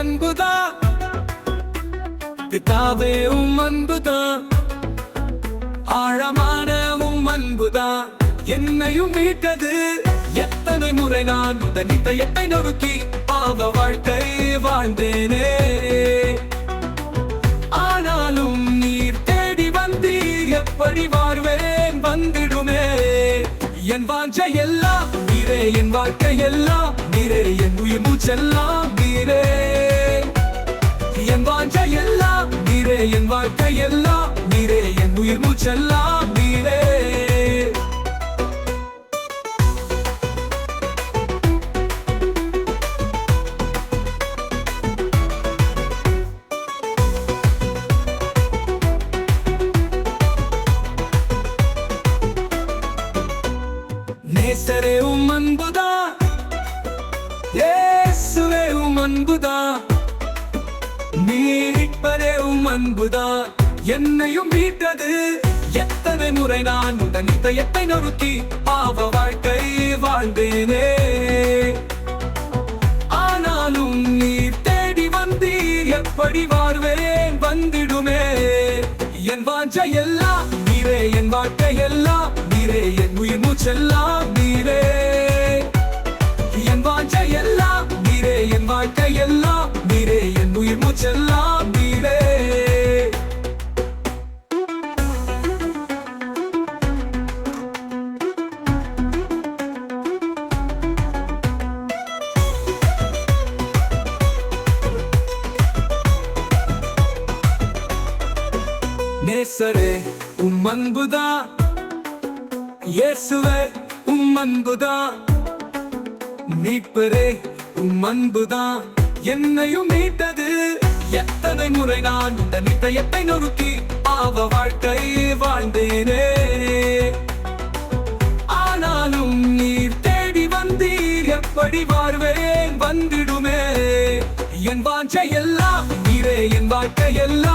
அன்புதா? பிதாவே உம் அன்புதா? ஆழமான உம் அன்புதா? என்னையும் மீட்டது. எத்தனை முறை நான் உந்தன் இதயத்தை நொறுக்கி பாவ வாழ்க்கை வாழ்ந்தேனே. ஆனாலும் நீர் தேடி வந்தீர். எப்படி வாழ்வேன்? வந்திடுமே. என் வாஞ்ச எல்லாம் நீரே என் வாழ்க்கை எல்லாம் நீரே என் உயிர் மூச்செல்லாம் நீரே. என் உயிர் மூச்செல்லாம் நீரே நேசரே உம் அன்புதா இயேசுவே உம் அன்புதா மீட்பரே உம் அன்புதா என்னையும் மீட்டது. எத்தனை முறை நான் உடன் இதயத்தை நொறுக்கி பாவ வாழ்க்கை வாழ்ந்தேனே. ஆனாலும் நீ தேடி வந்தீர் எப்படி வாழ்வேன் வந்திடுமே. என் வாஞ்ச எல்லாம் நீரே என் வாழ்க்கை எல்லாம் நீரே என் உயிர் மூச்செல்லாம் நீரே. என் வாஞ்ச எல்லாம் நீரே என் வாழ்க்கை எல்லாம் நீரே என் உயிர் மூச்செல்லாம் நேசரே உம் அன்புதான் இயேசுவே உம் அன்புதான் மீட்பரே உம் அன்புதான் என்னையும் மீட்டது. எத்தனை முறை நான் இந்த நித்தயத்தை நொறுக்கி பாவ வாழ்க்கை வாழ்ந்தேனே. ஆனாலும் நீர் தேடி வந்தீர். எப்படி வாழ்வேன்? வந்திடுமே. என் வாஞ்சை எல்லாம் நீரே என் வாழ்க்கை எல்லாம்.